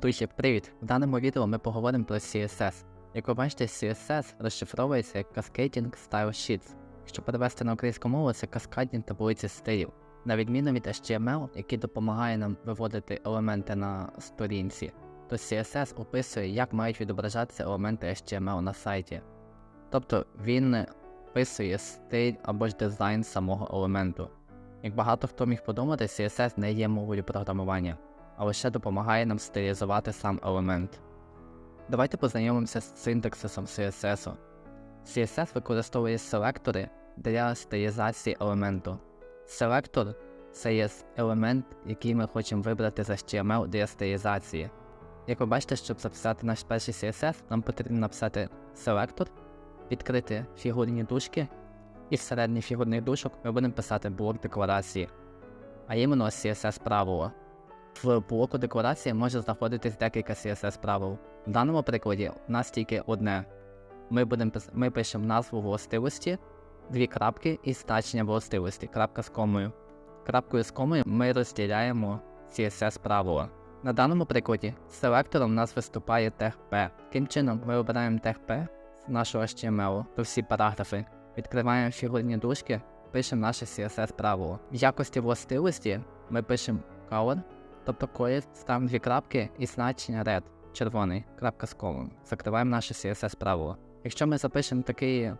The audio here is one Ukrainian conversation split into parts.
Друзі, привіт! В даному відео ми поговоримо про CSS. Як ви бачите, CSS розшифровується як Cascading Style Sheets. Якщо перевести на українську мову, це каскадні таблиці стилів. На відміну від HTML, який допомагає нам виводити елементи на сторінці, то CSS описує, як мають відображатися елементи HTML на сайті. Тобто він описує стиль або ж дизайн самого елементу. Як багато хто міг подумати, CSS не є мовою програмування а лише допомагає нам стилізувати сам елемент. Давайте познайомимося з синтаксисом CSS. CSS використовує селектори для стилізації елементу. Селектор це є елемент, який ми хочемо вибрати з HTML для стилізації. Як ви бачите, щоб записати наш перший CSS, нам потрібно написати селектор, відкрити фігурні дужки, і всередині фігурних дужок ми будемо писати блок декларації, а іменно CSS правило. В блоку декларації може знаходитись декілька CSS правил. В даному прикладі у нас тільки одне. Ми будемо ми пишемо назву властивості, дві крапки і значення властивості, крапка з комою. Крапкою з комою ми розділяємо CSS правила. На даному прикладі селектором у нас виступає тег P. Таким чином ми обираємо тег P з нашого HTML то всі параграфи, відкриваємо фігурні дужки, пишемо наше CSS правило. В якості властивості ми пишемо color Тобто коли ставимо дві крапки і значення red, червоний, крапка з колом. Закриваємо наше CSS правило. Якщо ми запишемо такий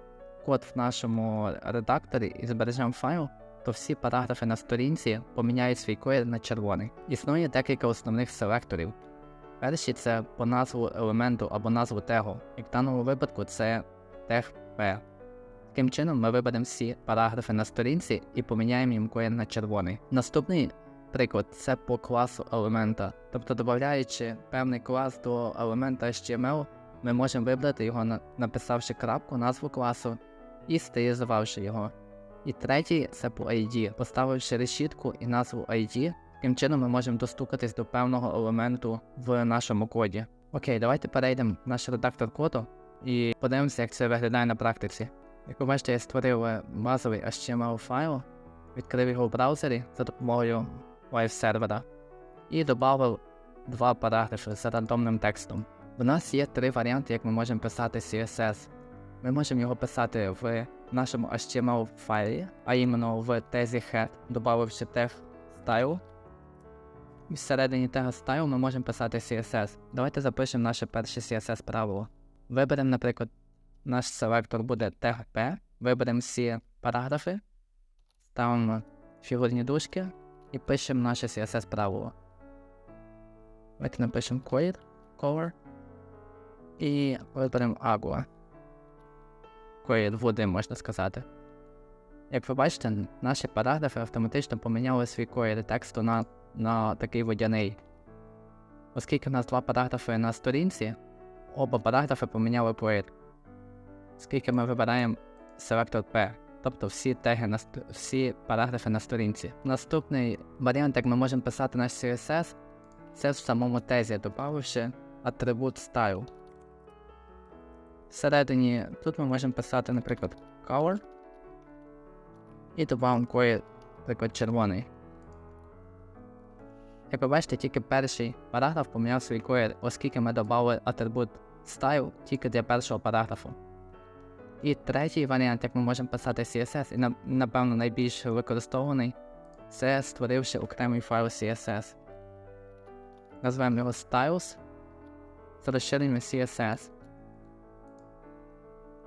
код в нашому редакторі і збережемо файл, то всі параграфи на сторінці поміняють свій колір на червоний. Існує декілька основних селекторів. Перший це по назву елементу або назву тегу, і в даному випадку це тег P. Таким чином ми виберемо всі параграфи на сторінці і поміняємо їм колір на червоний. Наступний Приклад, це по класу елемента. Тобто, додаючи певний клас до елемента HTML, ми можемо вибрати його, написавши крапку, назву класу і стилізувавши його. І третій це по ID, поставивши решітку і назву ID, таким чином ми можемо достукатись до певного елементу в нашому коді. Окей, давайте перейдемо в наш редактор коду і подивимося, як це виглядає на практиці. Як ви бачите, я створив базовий HTML файл, відкрив його в браузері за допомогою Live сервера і додав два параграфи з рандомним текстом. У нас є три варіанти, як ми можемо писати CSS. Ми можемо його писати в нашому HTML файлі, а іменно в тезі head, додавши тег style. І всередині тега style ми можемо писати CSS. Давайте запишемо наше перше CSS правило. Виберемо, наприклад, наш селектор буде тег P, виберемо всі параграфи, ставимо фігурні дужки і пишемо наше CSS правило. Давайте напишемо color, color і виберемо Agua. Color води, можна сказати. Як ви бачите, наші параграфи автоматично поміняли свій колір тексту на на такий водяний. Оскільки в нас два параграфи на сторінці, оба параграфи поміняли колір. Оскільки ми вибираємо селектор P тобто всі теги на всі параграфи на сторінці. Наступний варіант, як ми можемо писати наш CSS, це в самому тезі, додавши атрибут style. Всередині тут ми можемо писати, наприклад, color і додамо колір, наприклад, червоний. Як ви бачите, тільки перший параграф поміняв свій колір, оскільки ми додали атрибут style тільки для першого параграфу. І третій варіант, як ми можемо писати CSS, і напевно найбільш використований, це створивши окремий файл CSS. Назвемо його Styles з розширенням CSS.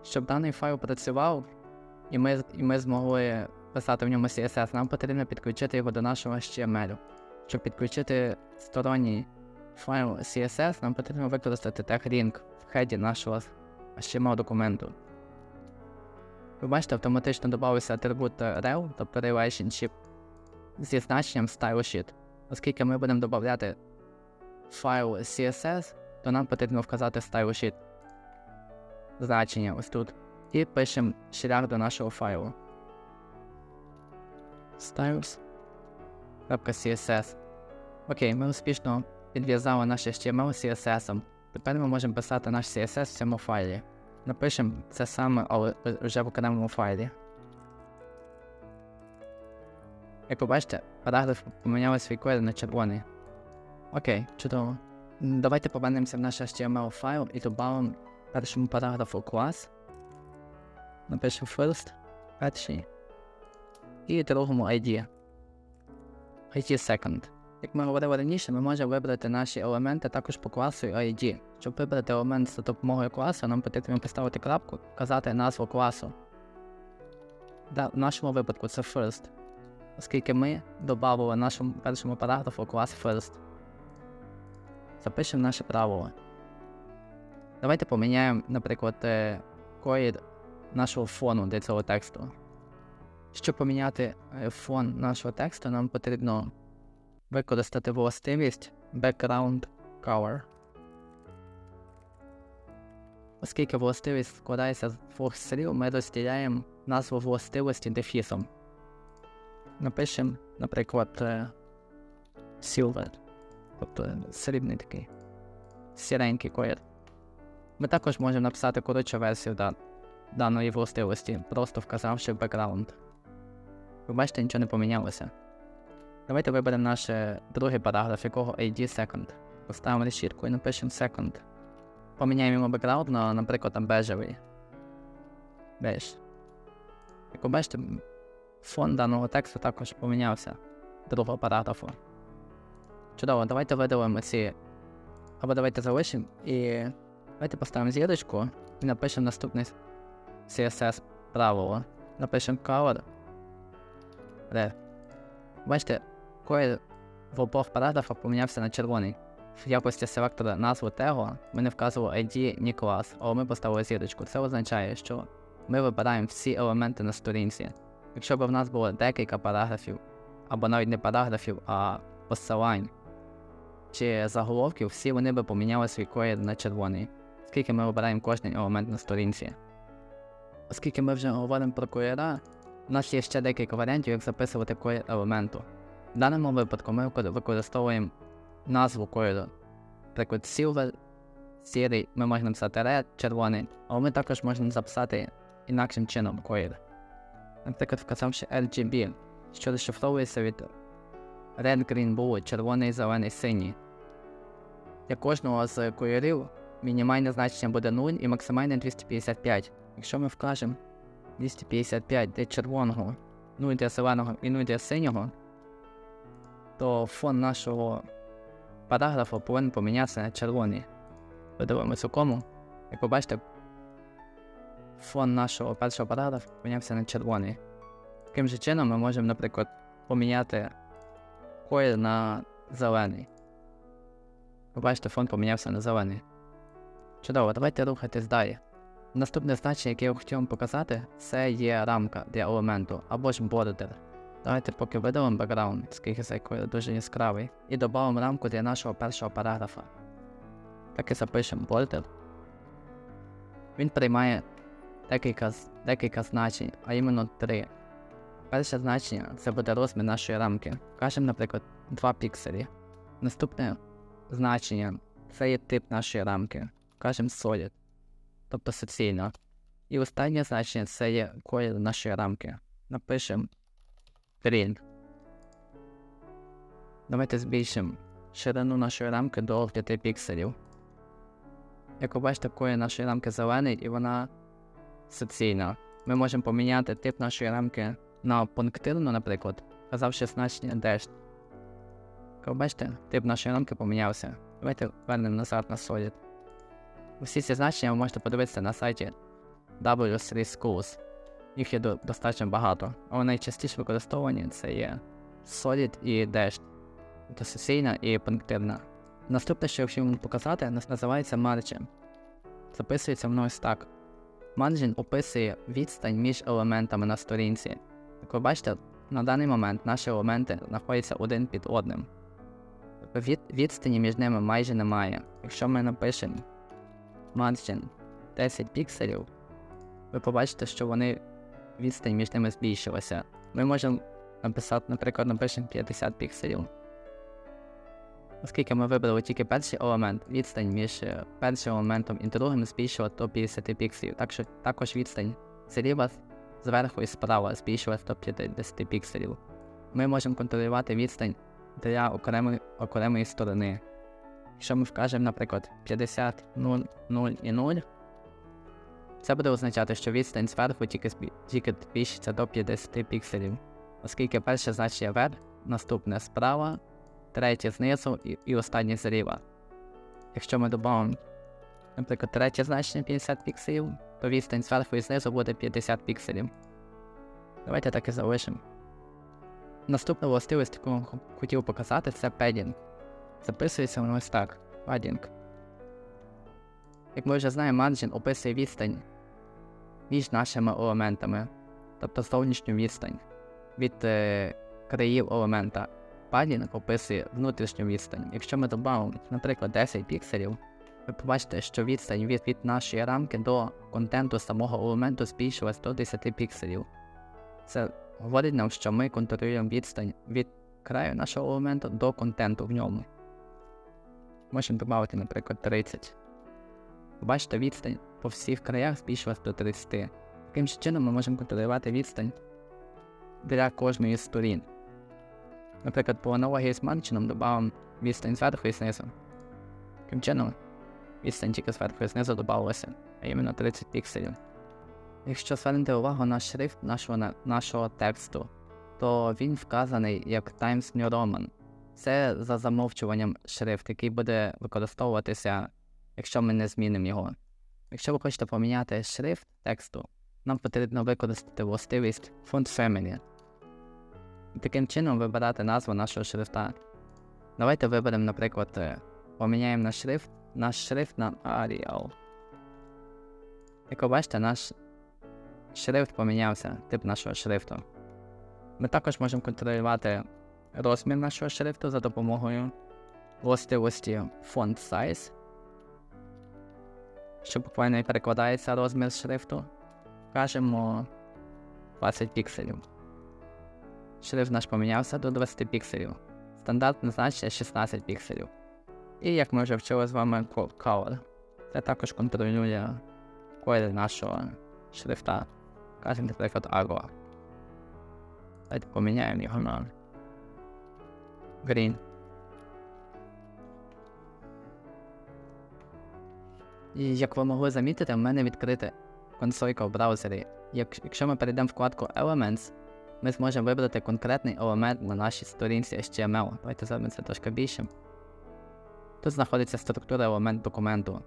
Щоб даний файл працював, і ми і ми змогли писати в ньому CSS, нам потрібно підключити його до нашого HTML. Щоб підключити сторонній файл CSS, нам потрібно використати тег ring в хеді нашого HTML документу. Ви бачите, автоматично додався атрибут rel, тобто relationship, зі значенням StyleSheet. Оскільки ми будемо додати файл CSS, то нам потрібно вказати StyleSheet значення ось тут. І пишемо шлях до нашого файлу. Styles.css. Окей, ми успішно підв'язали наш HTML CSS. Тепер ми можемо писати наш CSS в цьому файлі. Напишемо це саме, але вже в окремому файлі. Як ви бачите, параграф поміняли свій колір на червоний. Окей, чудово. Давайте повернемося в наш HTML файл і додамо першому параграфу клас. Напишемо first, перший. І другому ID. ID second. Як ми говорили раніше, ми можемо вибрати наші елементи також по класу ID. Щоб вибрати елемент за допомогою класу, нам потрібно поставити крапку, вказати назву класу. Да, в нашому випадку це first, оскільки ми додали нашому першому параграфу клас first. Запишемо наше правило. Давайте поміняємо, наприклад, е, колір нашого фону для цього тексту. Щоб поміняти е, фон нашого тексту, нам потрібно використати властивість Background Color. Оскільки властивість складається з двох слів, ми розділяємо назву властивості дефісом. Напишемо, наприклад, е, Silver, тобто срібний такий сіренький колір. Ми також можемо написати коротшу версію да, даної властивості, просто вказавши background. Ви бачите, нічого не помінялося. Давайте виберемо наш другий параграф, якого ID second. Поставимо решітку і напишемо second. Поміняємо йому background на, наприклад, там бежевий. Беж. Як ви бачите, фон даного тексту також помінявся другого параграфу. Чудово, давайте видалимо ці. Або давайте залишимо і давайте поставимо зірочку і напишемо наступне CSS правило. Напишемо. Red. Бачите, колір в обох параграфах помінявся на червоний. В якості селектора назву тегу ми не вказували ID, ні клас, але ми поставили зірочку. Це означає, що ми вибираємо всі елементи на сторінці. Якщо б в нас було декілька параграфів, або навіть не параграфів, а посилань чи заголовків, всі вони би поміняли свій колір на червоний, оскільки ми вибираємо кожен елемент на сторінці. Оскільки ми вже говоримо про кольора, у нас є ще декілька варіантів, як записувати колір елементу. В даному випадку ми викор- використовуємо назву кольору. Наприклад, silver, сірий, ми можемо написати red, червоний, але ми також можемо записати інакшим чином колір. Наприклад, вказавши RGB, що розшифровується від Red, Green, Blue, червоний, зелений, синій. Для кожного з кольорів мінімальне значення буде 0 і максимальне 255. Якщо ми вкажемо 255 для червоного, 0 для зеленого і 0 для синього, то фон нашого параграфу повинен помінятися на червоний. Подивимося у кому. Як ви бачите, фон нашого першого параграфу помінявся на червоний. Таким же чином ми можемо, наприклад, поміняти колір на зелений. Ви бачите, фон помінявся на зелений. Чудово, давайте рухатись далі. Наступне значення, яке я хотів вам показати, це є рамка для елементу або ж бордер. Давайте поки видалимо бекграунд, оскільки цей колір дуже яскравий, і додамо рамку для нашого першого параграфа. Так і запишемо бордер. Він приймає декілька, декілька значень, а іменно три. Перше значення це буде розмір нашої рамки. Кажемо, наприклад, 2 пікселі. Наступне значення це є тип нашої рамки. Кажемо solid, тобто суцільно. І останнє значення це є колір нашої рамки. Напишемо green. Давайте збільшимо ширину нашої рамки до 5 пікселів. Як ви бачите, колір нашої рамки зелений і вона суцільна. Ми можемо поміняти тип нашої рамки на пунктирну, наприклад, вказавши значення dash. Як ви бачите, тип нашої рамки помінявся. Давайте вернемо назад на Solid. Усі ці значення ви можете подивитися на сайті W3 Schools. Їх є достатньо багато, але найчастіше використовані це є Solid і Dash, тобто сесійна і пунктирна. Наступне, що я хотів вам показати, називається Margin. Записується воно ось так. Margin описує відстань між елементами на сторінці. Як ви бачите, на даний момент наші елементи знаходяться один під одним. Тобто Від, відстані між ними майже немає. Якщо ми напишемо margin 10 пікселів, ви побачите, що вони відстань між ними збільшилася. Ми можемо написати, наприклад, напишемо 50 пікселів. Оскільки ми вибрали тільки перший елемент, відстань між е, першим елементом і другим збільшила до 50 пікселів. Так що також відстань зліва, зверху і справа збільшилась до 50 пікселів. Ми можемо контролювати відстань для окремої, окремої сторони. Якщо ми вкажемо, наприклад, 50, 0, 0 і 0, це буде означати, що відстань зверху тільки, тільки збільшиться до 50 пікселів, оскільки перше значення вверх, наступне справа, третє знизу і, і останнє зліва. Якщо ми додамо, наприклад, третє значення 50 пікселів, то відстань зверху і знизу буде 50 пікселів. Давайте так і залишимо. Наступна властивість, яку я хотів показати, це padding. Записується воно ось так. Padding. Як ми вже знаємо, margin описує відстань між нашими елементами, тобто зовнішню відстань від е, країв елемента. Padding описує внутрішню відстань. Якщо ми додамо, наприклад, 10 пікселів, ви побачите, що відстань від, від нашої рамки до контенту самого елементу збільшилась до 10 пікселів. Це говорить нам, що ми контролюємо відстань від краю нашого елементу до контенту в ньому. Можемо додати, наприклад, 30. Бачите, відстань по всіх краях збільшилась до 30. Таким чином ми можемо контролювати відстань для кожної з сторін. Наприклад, по аналогії з марчином додамо відстань зверху і знизу. Таким чином, відстань тільки зверху і знизу додавалася, а іменно 30 пікселів. Якщо звернути увагу на шрифт нашого, нашого тексту, то він вказаний як Times New Roman. Це за замовчуванням шрифт, який буде використовуватися, якщо ми не змінимо його. Якщо ви хочете поміняти шрифт тексту, нам потрібно використати властивість Font Family. Таким чином вибирати назву нашого шрифта. Давайте виберемо, наприклад, е, поміняємо наш шрифт, наш шрифт на Arial. Як ви бачите, наш шрифт помінявся, тип нашого шрифту. Ми також можемо контролювати розмір нашого шрифту за допомогою властивості Font Size, що буквально і перекладається розмір шрифту. Кажемо 20 пікселів. Шрифт наш помінявся до 20 пікселів. Стандартне значення 16 пікселів. І як ми вже вчили з вами Color. Це також контролює колір нашого шрифта. Кажемо, наприклад, Agua. Давайте поміняємо його на Green. І як ви могли замітити, в мене відкрита консолька в браузері. Як, якщо ми перейдемо в вкладку Elements, ми зможемо вибрати конкретний елемент на нашій сторінці HTML. Давайте зробимо це трошки більше. Тут знаходиться структура елемент документу.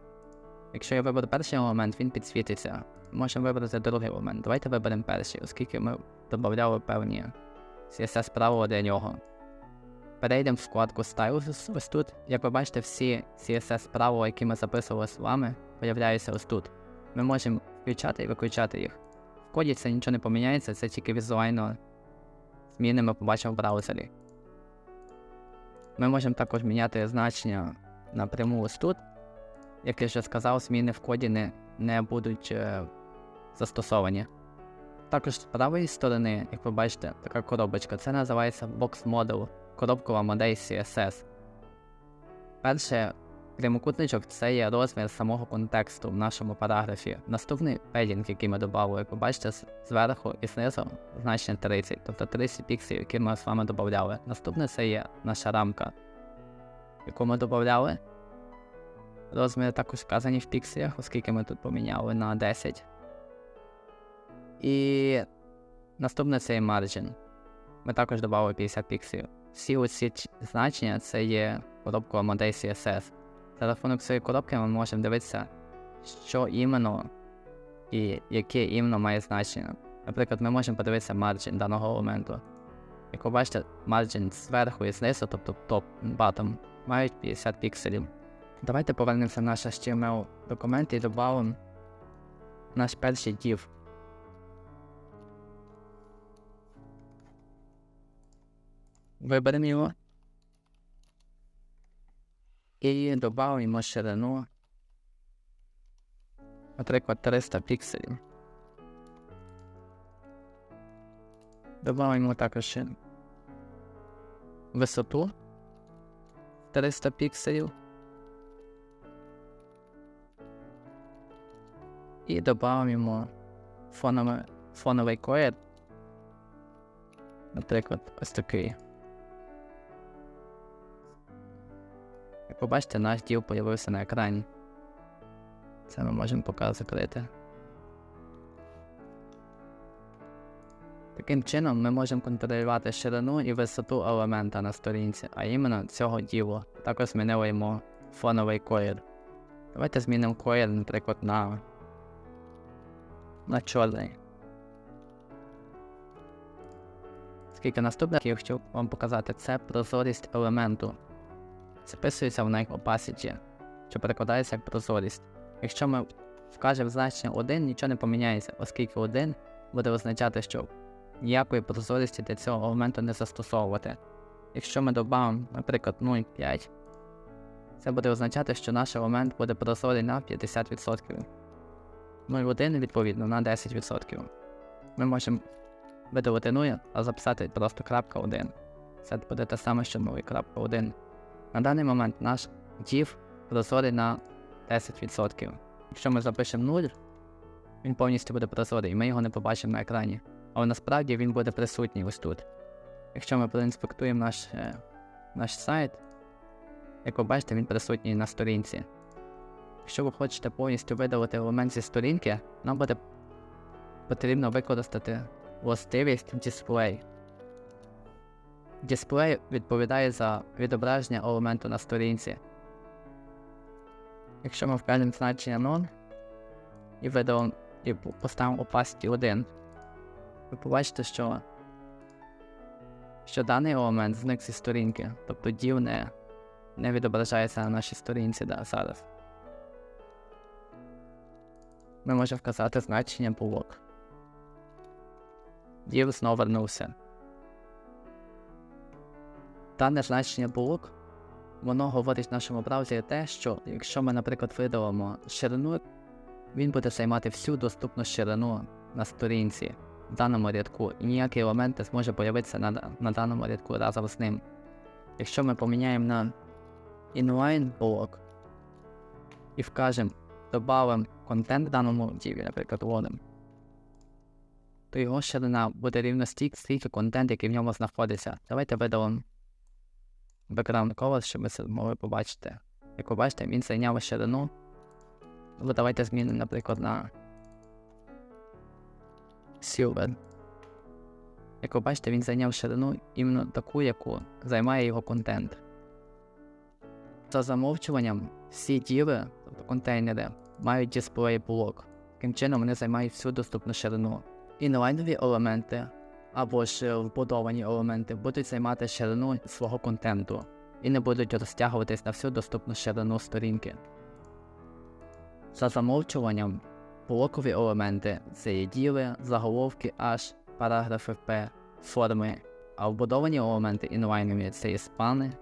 Якщо я виберу перший елемент, він підсвітиться. Можемо вибрати другий елемент. Давайте виберемо перший, оскільки ми додавали певні CSS правила для нього. Перейдемо в вкладку Styles ось тут. Як ви бачите, всі CSS правила, які ми записували з вами, появляються ось тут. Ми можемо включати і виключати їх. В коді це нічого не поміняється, це тільки візуально зміни ми побачимо в браузері. Ми можемо також міняти значення напряму ось тут. Як я вже сказав, зміни в коді не, не будуть е, застосовані. Також з правої сторони, як ви бачите, така коробочка, це називається Box Model, коробкова модель CSS. Перше, прямокутничок це є розмір самого контексту в нашому параграфі. Наступний педінг, який ми додали, як ви бачите, зверху і знизу значення 30, тобто 30 пікселів, які ми з вами додавали. Наступне це є наша рамка, яку ми додавали. Розміри також вказані в пікселях, оскільки ми тут поміняли на 10. І наступне це є margin. Ми також додали 50 пікселів. Всі оці значення це є коробкова модель CSS. За рахунок цієї коробки ми можемо дивитися, що іменно і яке іменно має значення. Наприклад, ми можемо подивитися margin даного елементу. Як ви бачите, margin зверху і знизу, тобто топ, bottom, мають 50 пікселів. Давайте повернемося в наш HTML документ і додамо наш перший div. Виберемо його. І додамо ширину. Наприклад, 300 пікселів. Додамо також ще висоту 300 пікселів. І додамо фоновий, фоновий колір. Наприклад, ось такий. Як ви бачите, наш діл появився на екрані. Це ми можемо поки закрити. Таким чином ми можемо контролювати ширину і висоту елемента на сторінці, а іменно цього ділу. Також змінюємо фоновий колір. Давайте змінимо колір, наприклад, на, на чорний. Скільки наступне, я хотів вам показати, це прозорість елементу. Записується в них opacity, що перекладається як прозорість. Якщо ми вкажемо значення 1, нічого не поміняється, оскільки 1 буде означати, що ніякої прозорості для цього елементу не застосовувати. Якщо ми додамо, наприклад, 0,5, це буде означати, що наш елемент буде прозорий на 50%. 0,1 відповідно на 10%. Ми можемо видалити 0, а записати просто крапка 1. Це буде те саме, що 0,1. На даний момент наш div прозорий на 10%. Якщо ми запишемо 0, він повністю буде прозорий, і ми його не побачимо на екрані. Але насправді він буде присутній ось тут. Якщо ми проінспектуємо наш, е, наш сайт, як ви бачите, він присутній на сторінці. Якщо ви хочете повністю видалити елемент зі сторінки, нам буде потрібно використати властивість Display. Display відповідає за відображення елементу на сторінці. Якщо ми вкажемо значення None і видалимо і поставимо opacity 1, ви побачите, що, що даний елемент зник зі сторінки, тобто div не, не відображається на нашій сторінці да, зараз. Ми можемо вказати значення блок. Div знову вернувся. Дане значення блок, воно говорить в нашому браузері те, що якщо ми, наприклад, видалимо ширину, він буде займати всю доступну ширину на сторінці в даному рядку, і ніякий елемент не зможе появитися на, на даному рядку разом з ним. Якщо ми поміняємо на inline блок і вкажемо, додамо контент в даному діві, наприклад, вводимо, то його ширина буде рівно стільки, скільки контент, який в ньому знаходиться. Давайте видалимо background color, щоб ви це могли побачити. Як ви бачите, він зайняв ширину. Ну, давайте змінимо, наприклад, на Silver. Як ви бачите, він зайняв ширину іменно таку, яку займає його контент. За замовчуванням, всі діли, тобто контейнери, мають дисплей блок. Таким чином вони займають всю доступну ширину. Інлайнові елементи або ж вбудовані елементи будуть займати ширину свого контенту і не будуть розтягуватись на всю доступну ширину сторінки. За замовчуванням, блокові елементи це є діли, заголовки H, параграфи P, форми, а вбудовані елементи інлайнові це є спани.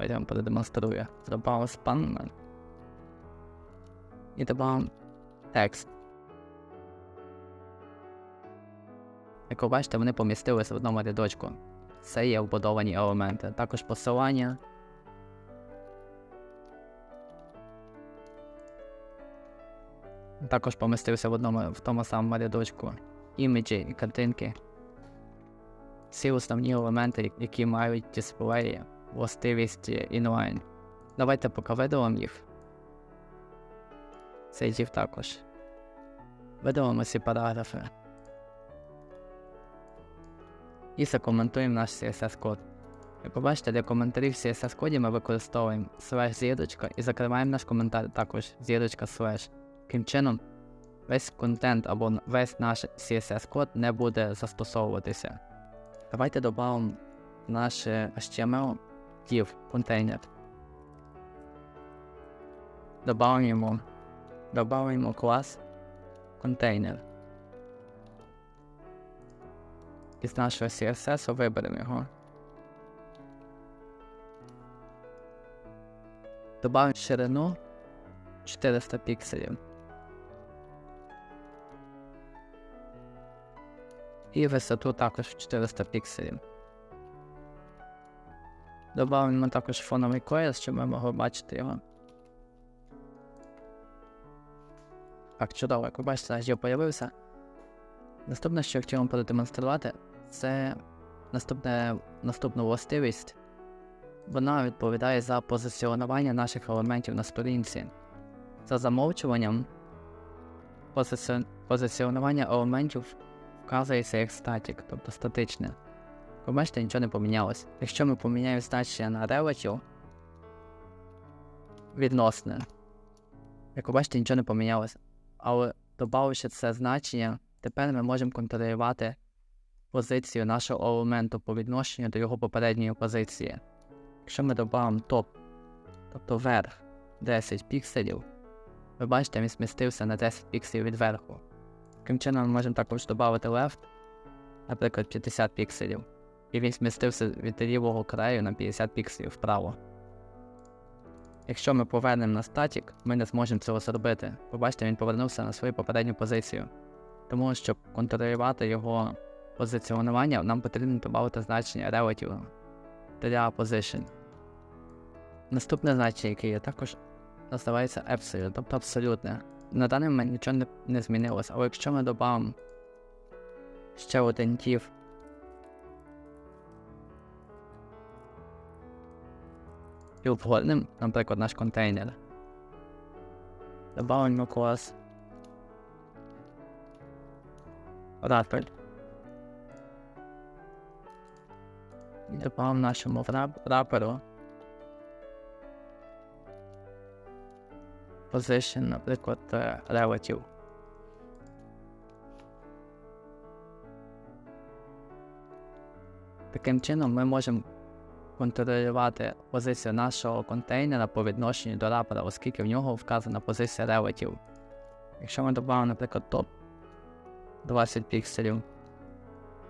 Я вам продемонструю. Добавив спан і добавив текст. Як ви бачите, вони помістилися в одному рядочку. Це є вбудовані елементи. Також посилання. Також помістився в одному в тому самому рядочку. Іміджі і картинки. Всі основні елементи, які мають дисплеї, властивість інлайн. Давайте поки видалимо їх. Цей дів також. Видалимо всі параграфи і закоментуємо наш CSS-код. Як побачите, для коментарів в CSS-коді ми використовуємо slash зірочка і закриваємо наш коментар також зірочка slash. Таким чином, весь контент або весь наш CSS-код не буде застосовуватися. Давайте додамо наш HTML div контейнер. Добавимо клас контейнер. Із нашого CSS виберемо його. Добавимо ширину 400 пікселів. І висоту також 400 пікселів. Добавимо також фоновий колір, щоб ми могли бачити його. Так, чудово, як ви бачите, наш появився. Наступне, що я хотів вам продемонструвати, це наступне, наступна властивість Вона відповідає за позиціонування наших елементів на сторінці. За замовчуванням позиці... позиціонування елементів вказується як статік, тобто статичне. Ви бачите, нічого не помінялось. Якщо ми поміняємо значення на relative, відносне, як бачите, нічого не помінялося. Але додавши це значення, тепер ми можемо контролювати позицію нашого елементу по відношенню до його попередньої позиції. Якщо ми додамо топ, тобто верх 10 пікселів, ви бачите, він змістився на 10 пікселів від верху. Таким чином ми можемо також додати left, наприклад, 50 пікселів, і він змістився від лівого краю на 50 пікселів вправо. Якщо ми повернемо на статік, ми не зможемо цього зробити. Побачите, він повернувся на свою попередню позицію. Тому, щоб контролювати його позиціонування, нам потрібно додати значення relative для position. Наступне значення, яке є також називається epsilon, тобто абсолютне. На даний момент нічого не, не змінилось, але якщо ми додамо ще один div і обгорнемо, наприклад, наш контейнер, добавимо клас wrapper і нашому wrapper position, наприклад, е, relative. Таким чином ми можемо контролювати позицію нашого контейнера по відношенню до рапера, оскільки в нього вказана позиція relative. Якщо ми додамо, наприклад, топ 20 пікселів,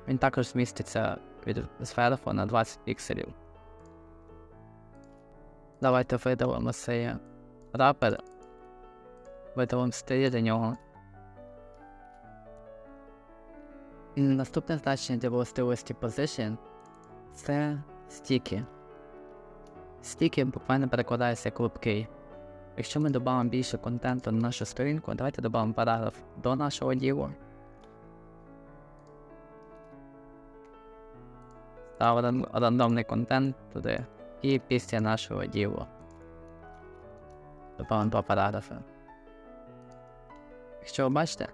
він також зміститься від зверху на 20 пікселів. Давайте видалимо цей рапер видалимо стилі до нього. І наступне значення для властивості Position це стіки. Стіки буквально перекладається як липкий. Якщо ми додамо більше контенту на нашу сторінку, давайте додамо параграф до нашого ділу. Ставимо рандомний контент туди і після нашого ділу. Додамо два параграфи. Якщо ви бачите,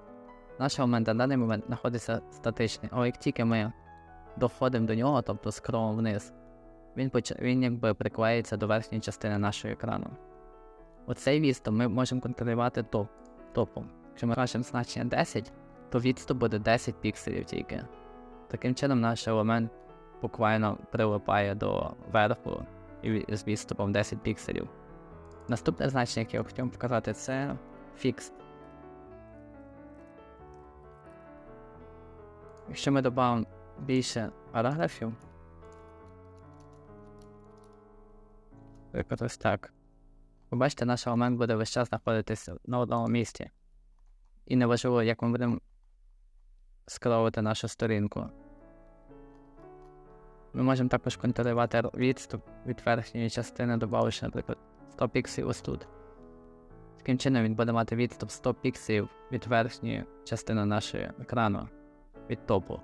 наш елемент на даний момент знаходиться статичний, але як тільки ми доходимо до нього, тобто скролом вниз, він поч... він якби приклеїться до верхньої частини нашого екрану. Оцей відступ ми можемо контролювати топ, топом. Якщо ми кажемо значення 10, то відступ буде 10 пікселів тільки. Таким чином наш елемент буквально прилипає до верху і з відступом 10 пікселів. Наступне значення, яке я хотів показати, це fixed. Якщо ми додамо більше параграфів, наприклад, ось так, ви бачите, наш елемент буде весь час знаходитися на одному місці. І неважливо, як ми будемо скролити нашу сторінку. Ми можемо також контролювати відступ від верхньої частини, додавши, наприклад, 100 пікселів ось тут. Таким чином він буде мати відступ 100 пікселів від верхньої частини нашого екрану від топу.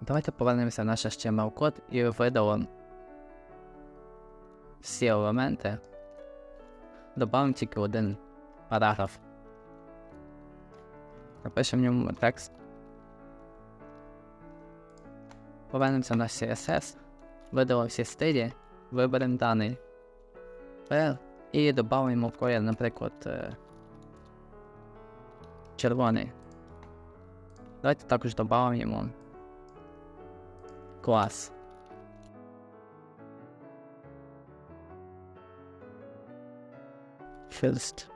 Давайте повернемося в наш HTML код і видалимо всі елементи. Добавимо тільки один параграф. Напишемо в ньому текст. Повернемося на CSS, видалимо всі стилі, виберемо даний файл і додамо колір, наприклад, е, червоний. Давайте також додамо клас. First.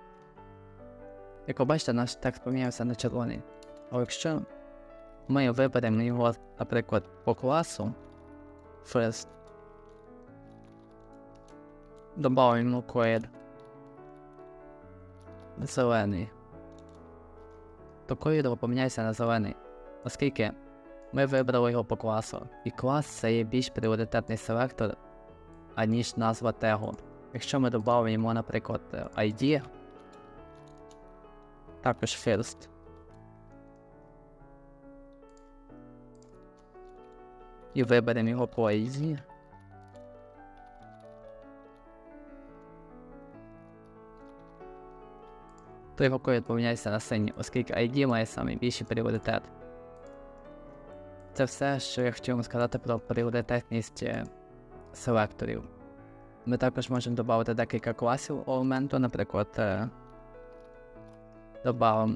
Як ви бачите, наш текст помінявся на червоний. А якщо ми виберемо його, наприклад, по класу. First, додамо колір зелений. То колір поміняється на зелений, оскільки ми вибрали його по класу, і клас це є більш пріоритетний селектор, аніж назва тегу. Якщо ми додамо наприклад, ID, також first. і виберемо його поезії. той його код на синій, оскільки ID має найбільший пріоритет. Це все, що я хотів вам сказати про пріоритетність е, селекторів. Ми також можемо додати декілька класів елементу, наприклад, е, додамо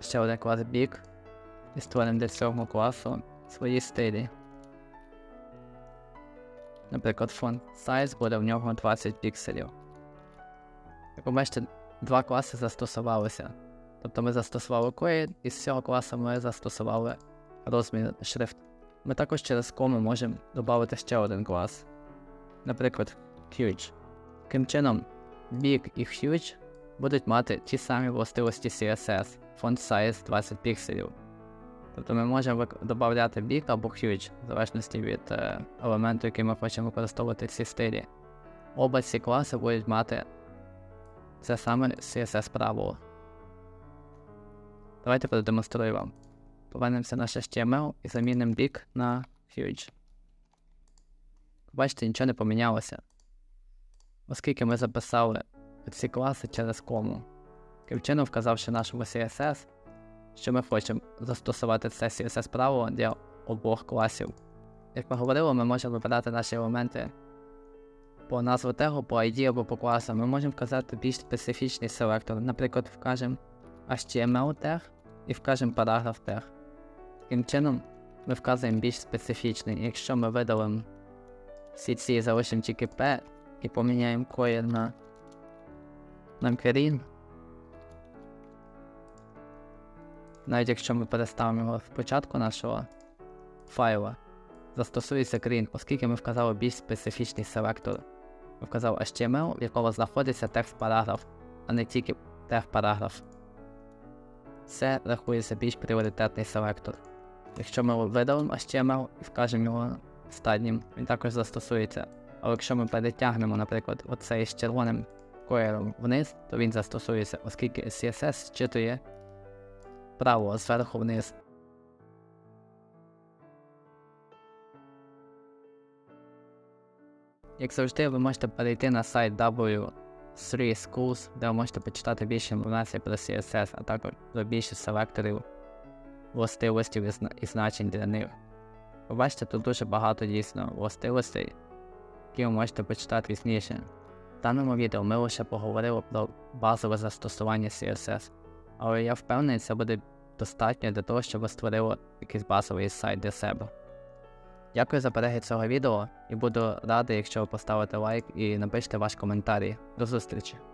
ще один клас бік і створимо для цього класу свої стилі. Наприклад, font size буде в нього 20 пікселів. Як ви бачите, два класи застосувалися. Тобто ми застосували query, і з цього класу ми застосували розмір шрифт. Ми також через кому можемо додати ще один клас. Наприклад, huge. Таким чином, big і huge будуть мати ті самі властивості CSS, font size 20 пікселів. Тобто ми можемо додати big або huge, в залежності від е, елементу, який ми хочемо використовувати в цій стилі. Оба ці класи будуть мати це саме CSS правило. Давайте продемонструю вам. Повернемося на HTML і замінимо big на huge. Бачите, нічого не помінялося. Оскільки ми записали ці класи через кому. Таким чином, вказавши нашому CSS, що ми хочемо застосувати це CSS правило для обох класів. Як ми говорили, ми можемо вибирати наші елементи по назву тегу, по ID або по класу. Ми можемо вказати більш специфічний селектор. Наприклад, вкажемо HTML тег і вкажемо параграф тег. Таким чином, ми вказуємо більш специфічний. Якщо ми видалимо всі ці залишимо тільки P і поміняємо колір на, на green, навіть якщо ми переставимо його в початку нашого файла, застосується green, оскільки ми вказали більш специфічний селектор. Ми вказав HTML, в якому знаходиться текст параграф, а не тільки тег параграф. Це рахується більш пріоритетний селектор. Якщо ми видалимо HTML і вкажемо його стаднім, він також застосується. Але якщо ми перетягнемо, наприклад, оцей з червоним кольором вниз, то він застосується, оскільки CSS зчитує право зверху вниз. Як завжди, ви можете перейти на сайт W3 Schools, де ви можете почитати більше інформації про CSS, а також про більше селекторів, властивостей і зна- і значень для них. Ви тут дуже багато дійсно властивостей, які ви можете почитати пізніше. В даному відео ми лише поговорили про базове застосування CSS, але я впевнений, це буде достатньо для того, щоб ви створили якийсь базовий сайт для себе. Дякую за перегляд цього відео і буду радий, якщо ви поставите лайк і напишете ваш коментарі. До зустрічі!